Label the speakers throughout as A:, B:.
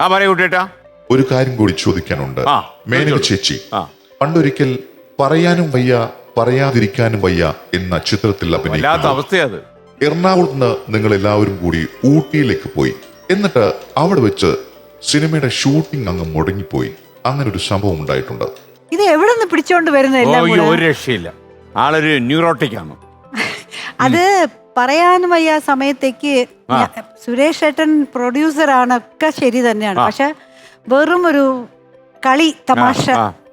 A: ആ പറയൂ കുട്ടിയേട്ടാ.
B: ഒരു കാര്യം കൂടി ചോദിക്കാനുണ്ട്.
A: ആ,
B: മേനക ചേച്ചി
A: ആ.
B: പണ്ടൊരിക്കൽ പറയാനും വയ്യ പറയാതിരിക്കാനും വയ്യ എന്ന ചിത്രത്തിൽ
A: വല്ലാത്ത
B: അഭിനയിക്കുന്നു എറണാകുളത്ത് നിന്ന് നിങ്ങൾ എല്ലാവരും കൂടി ഊട്ടിയിലേക്ക് പോയി. എന്നിട്ട് അവിടെ വെച്ച് സിനിമയുടെ ഷൂട്ടിംഗ് അങ്ങ് മുടങ്ങിപ്പോയി. അങ്ങനെ ഒരു സംഭവം ഉണ്ടായിട്ടുണ്ട്.
C: ഇത് എവിടെ നിന്ന് പിടിച്ചോണ്ട് വരുന്ന എല്ലാം കൂടെ?
A: ഒരു രക്ഷയില്ല. ആളൊരു ന്യൂറോട്ടിക് ആണ്.
C: അത് പറയാനും വയ്യ ആ സമയത്തേക്ക് സുരേഷ് ഏട്ടൻ പ്രൊഡ്യൂസർ ആണ് ഒക്കെ ശരി തന്നെയാണ്. പക്ഷെ വെറും ഒരു കളി തമാശ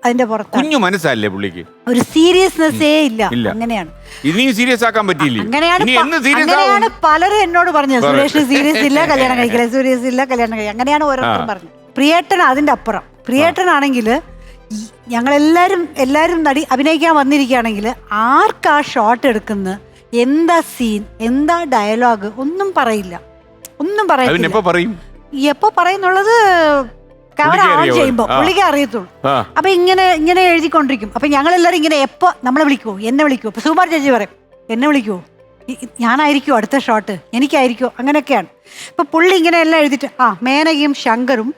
C: അതിന്റെ പുറത്ത്
A: കുഞ്ഞു മനസ്സല്ലേ പുള്ളിക്ക്?
C: ഒരു സീരിയസ്നെസ്സേ ഇല്ല.
A: ഇല്ല.
C: അങ്ങനെയാണ്.
A: ഇനിയും സീരിയസ് ആക്കാൻ പറ്റിയില്ലേ?
C: അങ്ങനെയാണ്
A: ഇനി
C: പ-
A: എന്ന് സീരിയസ്
C: അങ്ങനെയാണ് പലരും എന്നോട് പറഞ്ഞത്.
A: പറ.
C: സുരേഷ് സീരിയസ് ഇല്ല കല്യാണം കഴിക്കില്ല സീരിയസ് ഇല്ല കല്യാണം കഴിക്കില്ല. അങ്ങനെയാണ് ഓരോരുത്തരും പറഞ്ഞത്. പ്രിയേട്ടൻ അതിന്റെ അപ്പുറം. പ്രിയേട്ടൻ പ്രിയേട്ടനാണെങ്കിൽ ഞങ്ങളെല്ലാരും എല്ലാരും നടി അഭിനയിക്കാൻ വന്നിരിക്കുകയാണെങ്കിൽ ആർക്കാ ഷോട്ട് എടുക്കുന്നത്? എന്താ സീൻ എന്താ ഡയലോഗ് ഒന്നും പറയില്ല. ഒന്നും
A: അതിന്
C: പറയില്ല
A: എപ്പോ പറയും?
C: എപ്പോ പറയുന്നുള്ളത് ക്യാമറ
A: പുള്ളിക്ക്
C: ഓൺ
A: അറിയാവോ?
C: ചെയ്യുമ്പോ
A: ആ.
C: പുള്ളിക്ക് അറിയത്തുള്ളൂ.
A: ആ.
C: അപ്പൊ ഇങ്ങനെ ഇങ്ങനെ എഴുതിക്കൊണ്ടിരിക്കും. അപ്പൊ ഞങ്ങൾ എല്ലാവരും ഇങ്ങനെ എപ്പോ നമ്മളെ വിളിക്കുവോ? എന്നെ വിളിക്കുവോ? ഇപ്പൊ സുകുമാർ ചേച്ചി പറയും എന്നെ വിളിക്കുവോ? ഇ- അടുത്ത ഷോട്ട് എനിക്കായിരിക്കുമോ അങ്ങനെയൊക്കെയാണ്. ഇപ്പൊ പുള്ളി ഇങ്ങനെ എല്ലാം എഴുതിയിട്ട് ആ മേനകയും ശങ്കറും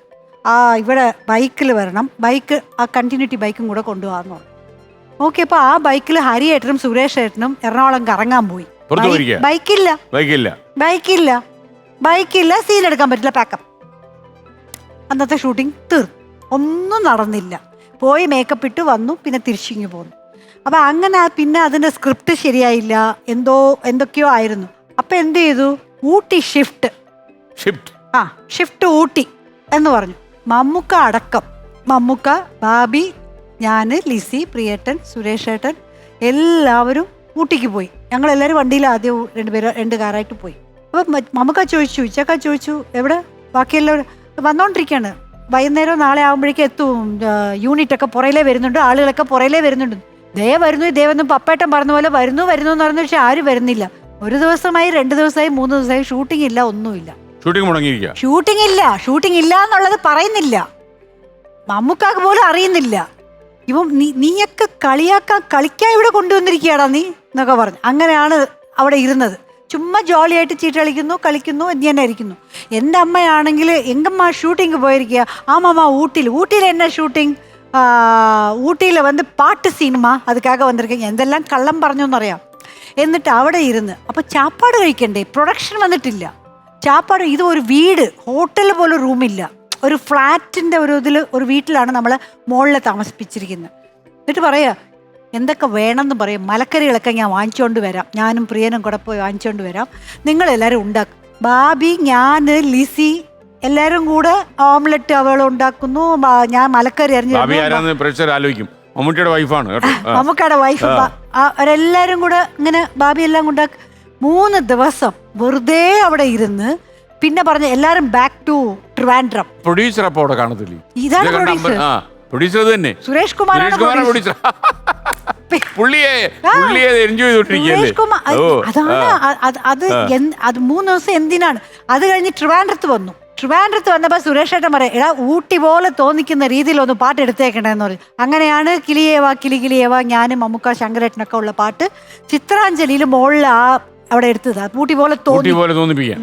C: ആ ഇവിടെ ബൈക്കിൽ വരണം. ബൈക്ക് ആ കണ്ടിന്യൂറ്റി ബൈക്കും കൂടെ കൊണ്ടുപോകാന്ന് പറഞ്ഞു ഓക്കെ അപ്പൊ ആ ബൈക്കിൽ ഹരിയേട്ടനും സുരേഷ് ഏട്ടനും എറണാകുളം കറങ്ങാൻ പോയി.
A: പുറത്ത്
C: ബൈ-
A: പോയിരിക്കുക?
C: ബൈക്കില്ല.
A: വൈകില്ല
C: ബൈക്കില്ല. ബൈക്കില്ല സീൻ എടുക്കാൻ പറ്റില്ല പാക്കപ്പ് അന്നത്തെ ഷൂട്ടിംഗ് തീർന്നു ഒന്നും നടന്നില്ല. പോയി മേക്കപ്പ് ഇട്ട് വന്നു പിന്നെ തിരിച്ചിങ്ങ് പോന്നു. അപ്പൊ അങ്ങനെ ആ- പിന്നെ അതിന്റെ സ്ക്രിപ്റ്റ് ശരിയായില്ല. എന്തോ എന്തൊക്കെയോ ആയിരുന്നു. അപ്പൊ എന്ത് ചെയ്തു? ഊട്ടി ഷിഫ്റ്റ്
A: ഷിഫ്റ്റ്
C: ആ ഷിഫ്റ്റ് ഊട്ടി എന്ന് പറഞ്ഞു. മമ്മൂക്ക അടക്കം. മമ്മൂക്ക ബാബി ഞാൻ ലിസി പ്രിയേട്ടൻ സുരേഷ് ഏട്ടൻ എല്ലാവരും ഊട്ടിക്ക് പോയി. ഞങ്ങളെല്ലാവരും വണ്ടിയിൽ ആദ്യം രണ്ടുപേരും രണ്ട് കാറായിട്ട് പോയി. അപ്പം മമ്മക്ക ചോദിച്ചു ഇച്ചക്ക ചോദിച്ചു എവിടെ? ബാക്കിയെല്ലാവരും വന്നോണ്ടിരിക്കാണ്. വൈകുന്നേരം നാളെ ആകുമ്പോഴേക്കും എത്തും. യൂണിറ്റൊക്കെ പുറയിലേ വരുന്നുണ്ട് ആളുകളൊക്കെ പുറയിലേ വരുന്നുണ്ട്. ദേ വരുന്നു ദേവെന്നും വന്നു. പപ്പേട്ടൻ പറഞ്ഞ പോലെ വരുന്നു വരുന്നു എന്ന് പറഞ്ഞു പക്ഷെ ആരും വരുന്നില്ല. ഒരു ദിവസമായി രണ്ട് ദിവസമായി മൂന്ന് ദിവസമായി ഷൂട്ടിംഗ് ഇല്ല ഒന്നുമില്ല.
A: ഷൂട്ടിംഗ് മുടങ്ങിയിരിക്കുക
C: ഷൂട്ടിംഗ് ഇല്ല ഷൂട്ടിംഗ് ഇല്ല എന്നുള്ളത് പറയുന്നില്ല. മമ്മൂക്കാക്ക് പോലും അറിയുന്നില്ല. ഇവൻ നീ നീയൊക്കെ കളിയാക്കാൻ കളിക്കാൻ ഇവിടെ കൊണ്ടുവന്നിരിക്കുകയാടാ നീ എന്നൊക്കെ പറഞ്ഞു. അങ്ങനെയാണ് അവിടെ ഇരുന്നത്. ചുമ്മാ ജോളിയായിട്ട് ചീട്ട് കളിക്കുന്നു കളിക്കുന്നു എന്ന് തന്നെ ഇരിക്കുന്നു. എന്റെ അമ്മയാണെങ്കിൽ എങ്കമ്മ ഷൂട്ടിങ് പോയിരിക്കുക. ആമാമ്മ ഊട്ടിയിൽ. ഊട്ടിയിൽ എന്നാ ഷൂട്ടിങ് ഊട്ടിയിൽ വന്ന് പാട്ട് സിനിമ അതുക്കാക വന്നിരിക്കുക. എന്തെല്ലാം കള്ളം പറഞ്ഞു എന്നറിയാം എന്നിട്ട് അവിടെ ഇരുന്ന് അപ്പോൾ ചാപ്പാട് കഴിക്കണ്ടേ? പ്രൊഡക്ഷൻ വന്നിട്ടില്ല. ചാപ്പാട് ഇത് ഒരു വീട്. ഹോട്ടൽ പോലെ റൂമില്ല ഒരു ഫ്ലാറ്റിന്റെ ഒരു ഇതിൽ ഒരു വീട്ടിലാണ് നമ്മൾ മുകളിൽ താമസിപ്പിച്ചിരിക്കുന്നത് എന്നിട്ട് പറയുക എന്തൊക്കെ വേണമെന്ന് പറയും. മലക്കറികളൊക്കെ ഞാൻ വാങ്ങിച്ചുകൊണ്ട് വരാം. ഞാനും പ്രിയനും കൂടെ പോയി വാങ്ങിച്ചുകൊണ്ട് വരാം. നിങ്ങളെല്ലാവരും ഉണ്ടാക്കും. ബാബി ഞാൻ ലിസി എല്ലാവരും കൂടെ ഓംലെറ്റ് അവൾ ഉണ്ടാക്കുന്നു. ഞാൻ മലക്കറി അറിഞ്ഞു
A: ആലോചിക്കും. മമ്മൂട്ടിയുടെ വൈഫാണ്
C: മമ്മൂക്കയുടെ. വൈഫ് അവരെല്ലാവരും കൂടെ ഇങ്ങനെ ബാബി എല്ലാം കൊണ്ട് മൂന്ന് ദിവസം വെറുതെ അവിടെ ഇരുന്ന് പിന്നെ പറഞ്ഞ എല്ലാവരും ബാക്ക് ടു ട്രിവാൻഡ്രം
A: പ്രൊഡ്യൂസർ അപ്പൊ അവിടെ കാണത്തില്ലേ?
C: ഇതാണ്
A: ഇത് കണ്ട
C: producer.
A: ആ പ്രൊഡ്യൂസർ തന്നെ.
C: സുരേഷ് കുമാർ
A: സുരേഷ് കുമാറാണ്
C: producer.
A: പ്രൊഡ്യൂസർ. പുള്ളിയെ പുള്ളിയെ എൻജോയ് ചെയ്തോണ്ടിരിക്കല്ലേ
C: സുരേഷ് കുമാർ അത്
A: ഓ
C: അതാണ്
A: ആ.
C: അ- അത് അത് എന്ത്- അത് മൂന്ന് ദിവസം എന്തിനാണ്? അത് കഴിഞ്ഞ് ട്രിവാൻഡ്രത്ത് വന്നു. ട്രിവാൻഡ്രത്ത് വന്നപ്പോൾ സുരേഷ് ഏട്ടൻ പറയാം എടാ ഊട്ടി പോലെ തോന്നിക്കുന്ന രീതിയിൽ ഒന്ന് പാട്ട് എടുത്തേക്കണേന്ന് പറയും. അങ്ങനെയാണ് കിളിയേവാ കിളി കിളിയേവാ ഞാനും മമ്മൂക്ക ശങ്കരേട്ടനൊക്കെ ഉള്ള പാട്ട് ചിത്രാഞ്ജലിയിൽ മുകളിൽ ആ അവിടെ എടുത്തത്. ഊട്ടി പോലെ
A: ഊട്ടി
C: തോന്നി.
A: പോലെ തോന്നിപ്പിക്കാൻ